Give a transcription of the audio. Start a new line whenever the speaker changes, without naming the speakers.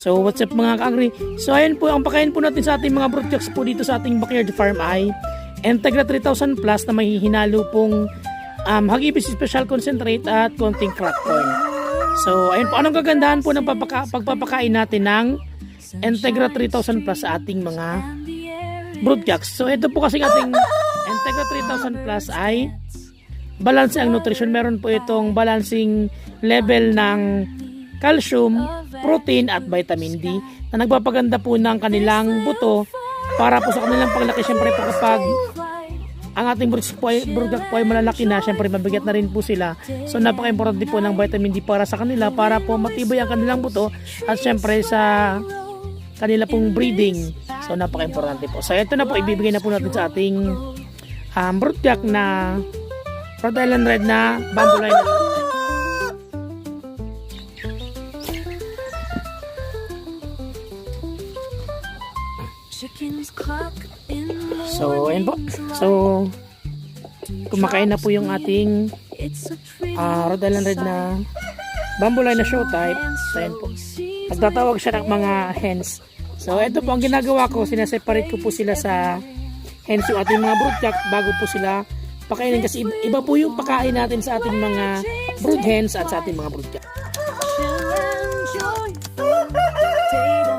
So what's up mga ka-agri? So ayun po, ang pakain po natin sa ating mga broodjacks po dito sa ating backyard farm ay Integra 3000 Plus na may hinalo pong um, Hagibis Special Concentrate at konting crack corn. So ayun po, anong kagandahan po ng papaka- pagpapakain natin ng Integra 3000 Plus sa ating mga broodjacks? So ito po kasi ating Integra 3000 Plus ay balance ang nutrition. Meron po itong balancing level ng calcium, protein at vitamin D na nagpapaganda po ng kanilang buto para po sa kanilang paglaki syempre po kapag ang ating brood po ay, ay malalaki na syempre mabigat na rin po sila. So napaka-importante po ng vitamin D para sa kanila para po matibay ang kanilang buto at syempre sa kanila pong breeding. So napaka-importante po. So ito na po ibibigay na po natin sa ating um, broodjack na Rhode Island Red na bamboo line So, ayun po. So, kumakain na po yung ating uh, Rhode Island Red na bamboo line na show type. So, ayun po. Nagtatawag siya ng mga hens. So, ito po ang ginagawa ko. Sinaseparate ko po sila sa hens yung ating mga broodjack bago po sila pakainin. Kasi iba, po yung pakain natin sa ating mga brood hens at sa ating mga
joyful.